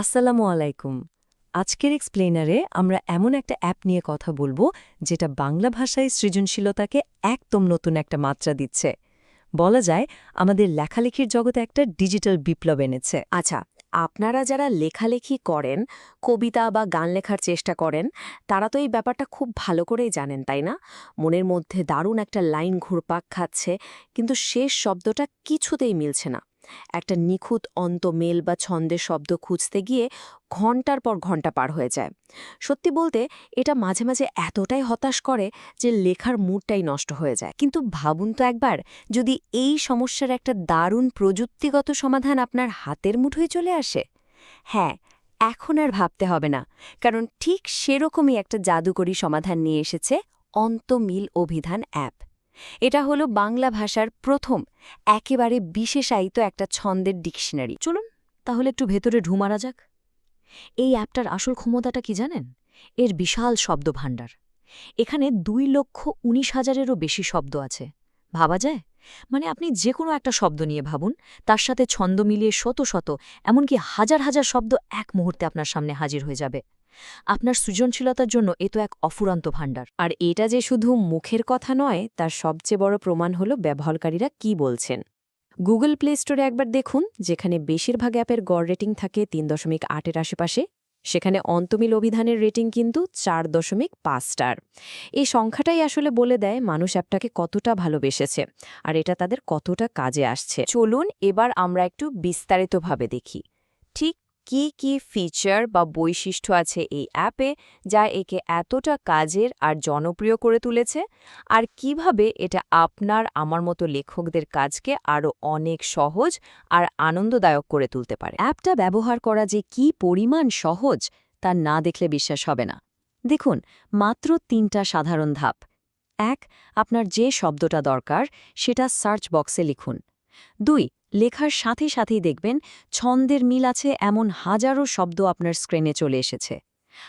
আসসালামু আলাইকুম। আজকের এক্সপ্লেনারে আমরা এমন একটা অ্যাপ নিয়ে কথা বলব, যেটা বাংলা ভাষায় সৃজনশীলতাকে একদম নতুন একটা মাত্রা দিচ্ছে। বলা যায়, আমাদের লেখালেখির জগতে একটা ডিজিটাল বিপ্লব এনেছে। আচ্ছা আপনারা যারা লেখালেখি করেন, কবিতা বা গান লেখার চেষ্টা করেন, তারা তো এই ব্যাপারটা খুব ভালো করেই জানেন, তাই না? মনের মধ্যে দারুণ একটা লাইন ঘুরপাক খাচ্ছে, কিন্তু শেষ শব্দটা কিছুতেই মিলছে না। একটা নিখুঁত অন্ত মেল বা ছন্দের শব্দ খুঁজতে গিয়ে ঘণ্টার পর ঘণ্টা পার হয়ে যায়। সত্যি বলতে, এটা মাঝে মাঝে এতটাই হতাশ করে যে লেখার মুডটাই নষ্ট হয়ে যায়। কিন্তু ভাবুন তো একবার, যদি এই সমস্যার একটা দারুণ প্রযুক্তিগত সমাধান আপনার হাতের মুঠোয় চলে আসে। হ্যাঁ এখন আর ভাবতে হবে না, কারণ ঠিক সেরকমই একটা জাদুকরী সমাধান নিয়ে এসেছে অন্তমিল অভিধান অ্যাপ। এটা হলো বাংলা ভাষার প্রথম, একেবারে বিশেষায়িত একটা ছন্দের ডিকশনারি। চলুন তাহলে একটু ভেতরে ঢুমারা যাক। এই অ্যাপটার আসল ক্ষমতাটা কি জানেন? এর বিশাল শব্দ ভাণ্ডার এখানে দুই লক্ষ উনিশ হাজারেরও বেশি শব্দ আছে। ভাবা যায়? মানে আপনি যে কোনো একটা শব্দ নিয়ে ভাবুন, তার সাথে ছন্দ মিলিয়ে শত শত, এমনকি হাজার হাজার শব্দ এক মুহূর্তে আপনার সামনে হাজির হয়ে যাবে। আপনার সৃজনশীলতার জন্য এ তো এক অফুরান্ত ভাণ্ডার। আর এটা যে শুধু মুখের কথা নয়, তার সবচেয়ে বড় প্রমাণ হলো ব্যবহারকারীরা কি বলছেন। গুগল প্লে স্টোরে একবার দেখুন, যেখানে বেশিরভাগ অ্যাপের গড় রেটিং থাকে তিন দশমিক আটের আশেপাশে। সেখানে অন্তমিল অভিধানের রেটিং কিন্তু চার দশমিক পাঁচ স্টার। এই সংখ্যাটাই আসলে বলে দেয় মানুষ অ্যাপটাকে কতটা ভালোবেসেছে, আর এটা তাদের কতটা কাজে আসছে। চলুন এবার আমরা একটু বিস্তারিতভাবে দেখি। ঠিক কি কি ফিচার বা বৈশিষ্ট্য আছে এই অ্যাপে যা একে এতটা কাজের আর জনপ্রিয় করে তুলেছে? আর কীভাবে এটা আপনার, আমার মতো লেখকদের কাজকে আরও অনেক সহজ আর আনন্দদায়ক করে তুলতে পারে? অ্যাপটা ব্যবহার করা যে কি পরিমাণ সহজ, তা না দেখলে বিশ্বাস হবে না। দেখুন, মাত্র তিনটা সাধারণ ধাপ। এক, আপনার যে শব্দটা দরকার, সেটা সার্চ বক্সে লিখুন। দুই লেখার সাথে সাথেই দেখবেন ছন্দের মিল আছে এমন হাজারো শব্দ আপনার স্ক্রিনে চলে এসেছে।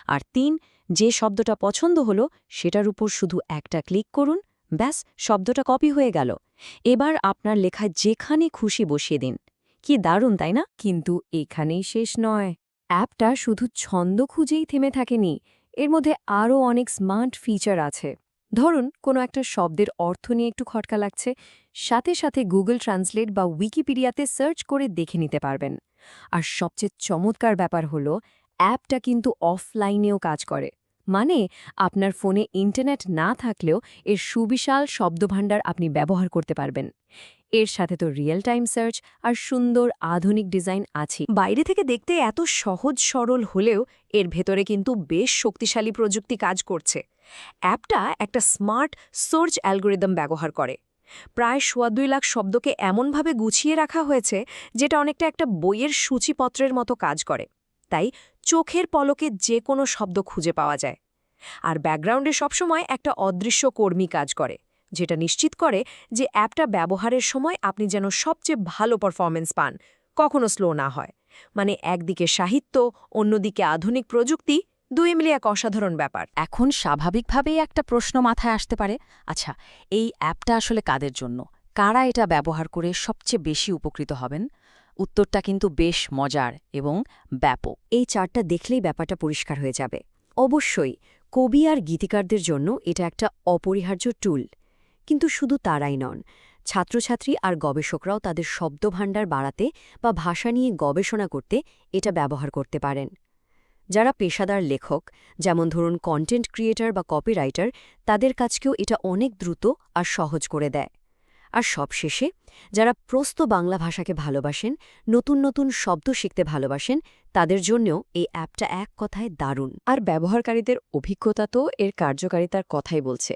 আর তিন, যে শব্দটা পছন্দ হলো সেটার উপর শুধু একটা ক্লিক করুন, ব্যাস, শব্দটা কপি হয়ে গেল। এবার আপনার লেখায় যেখানে খুশি বসিয়ে দিন। কি দারুণ, তাই না? কিন্তু এখানেই শেষ নয়। অ্যাপটা শুধু ছন্দ খুঁজেই থেমে থাকেনি, এর মধ্যে আরও অনেক স্মার্ট ফিচার আছে। ধরুন, কোনো একটা শব্দের অর্থ নিয়ে একটু খটকা লাগছে, সাথে সাথে গুগল ট্রান্সলেট বা উইকিপিডিয়াতে সার্চ করে দেখে নিতে পারবেন। আর সবচেয়ে চমৎকার ব্যাপার হলো, অ্যাপটা কিন্তু অফলাইনেও কাজ করে। মানে আপনার ফোনে ইন্টারনেট না থাকলেও এর সুবিশাল শব্দভাণ্ডার আপনি ব্যবহার করতে পারবেন। এর সাথে তো রিয়েল টাইম সার্চ আর সুন্দর আধুনিক ডিজাইন আছে বাইরে থেকে দেখতে এত সহজ সরল হলেও এর ভেতরে কিন্তু বেশ শক্তিশালী প্রযুক্তি কাজ করছে। অ্যাপটা একটা স্মার্ট সার্চ অ্যালগোরিদম ব্যবহার করে। প্রায় সোয়া দুই লাখ শব্দকে এমনভাবে গুছিয়ে রাখা হয়েছে যেটা অনেকটা একটা বইয়ের সূচিপত্রের মতো কাজ করে। তাই চোখের পলকে যে কোনো শব্দ খুঁজে পাওয়া যায়। আর ব্যাকগ্রাউন্ডে সবসময় একটা অদৃশ্য কর্মী কাজ করে, যেটা নিশ্চিত করে যে অ্যাপটা ব্যবহারের সময় আপনি যেন সবচেয়ে ভালো পারফরমেন্স পান, কখনো স্লো না হয়। মানে একদিকে সাহিত্য, অন্যদিকে আধুনিক প্রযুক্তি, দুই মিলে এক অসাধারণ ব্যাপার। এখন স্বাভাবিকভাবেই একটা প্রশ্ন মাথায় আসতে পারে আচ্ছা এই অ্যাপটা আসলে কাদের জন্য? কারা এটা ব্যবহার করে সবচেয়ে বেশি উপকৃত হবেন? উত্তরটা কিন্তু বেশ মজার এবং ব্যাপক। এই চারটা দেখলেই ব্যাপারটা পরিষ্কার হয়ে যাবে। অবশ্যই, কবি আর গীতিকারদের জন্য এটা একটা অপরিহার্য টুল। কিন্তু শুধু তারাই নন, ছাত্রছাত্রী আর গবেষকরাও তাদের শব্দভাণ্ডার বাড়াতে বা ভাষা নিয়ে গবেষণা করতে এটা ব্যবহার করতে পারেন। যারা পেশাদার লেখক, যেমন ধরুন কন্টেন্ট ক্রিয়েটার বা কপিরাইটার তাদের কাজকেও এটা অনেক দ্রুত আর সহজ করে দেয়। আর সবশেষে, যারা প্রস্ত বাংলা ভাষাকে ভালোবাসেন, নতুন নতুন শব্দ শিখতে ভালোবাসেন, তাদের জন্যও এই অ্যাপটা এক কথায় দারুণ। আর ব্যবহারকারীদের অভিজ্ঞতা তো এর কার্যকারিতার কথাই বলছে।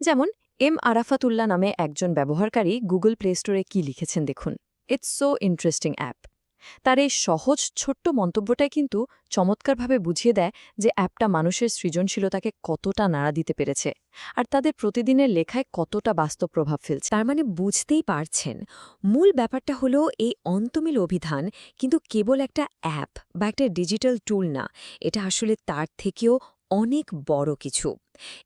যেমন, এম আরাফাতুল্লাহ নামে একজন ব্যবহারকারী গুগল প্লে স্টোরে কী লিখেছেন দেখুন। ইটস সো ইন্টারেস্টিং অ্যাপ তার এই সহজ, ছোট্ট মন্তব্যটাই কিন্তু চমৎকারভাবে বুঝিয়ে দেয় যে অ্যাপটা মানুষের সৃজনশীলতাকে কতটা নাড়া দিতে পেরেছে আর তাদের প্রতিদিনের লেখায় কতটা বাস্তব প্রভাব ফেলছে। তার মানে বুঝতেই পারছেন। মূল ব্যাপারটা হলো এই অন্তমিল অভিধান কিন্তু কেবল একটা অ্যাপ বা একটা ডিজিটাল টুল না, এটা আসলে তার থেকেও অনেক বড় কিছু।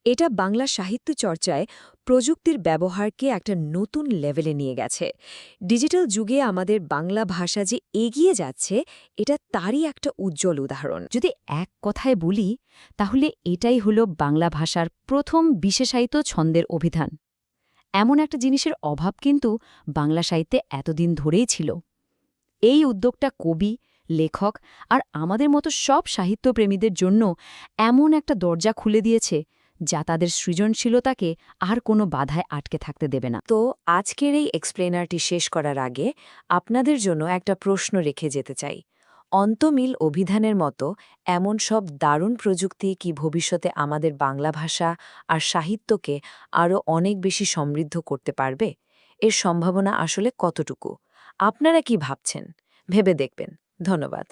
এটা বাংলা সাহিত্য চর্চায় প্রযুক্তির ব্যবহারকে একটা নতুন লেভেলে নিয়ে গেছে। ডিজিটাল যুগে আমাদের বাংলা ভাষা যে এগিয়ে যাচ্ছে, এটা তারই একটা উজ্জ্বল উদাহরণ। যদি এক কথায় বলি, তাহলে এটাই হলো বাংলা ভাষার প্রথম বিশেষায়িত ছন্দের অভিধান। এমন একটা জিনিসের অভাব কিন্তু বাংলা সাহিত্যে এতদিন ধরেই ছিল। এই উদ্যোগটা কবি লেখক আর আমাদের মতো সব সাহিত্যপ্রেমীদের জন্য এমন একটা দরজা খুলে দিয়েছে যা তাদের সৃজনশীলতাকে আর কোনো বাধায় আটকে থাকতে দেবে না। তো আজকের এই এক্সপ্লেনারটি শেষ করার আগে আপনাদের জন্য একটা প্রশ্ন রেখে যেতে চাই। অন্তমিল অভিধানের মতো এমন সব দারুণ প্রযুক্তি কি ভবিষ্যতে আমাদের বাংলা ভাষা আর সাহিত্যকে আরও অনেক বেশি সমৃদ্ধ করতে পারবে? এর সম্ভাবনা আসলে কতটুকু? আপনারা কি ভাবছেন? ভেবে দেখবেন। ধন্যবাদ।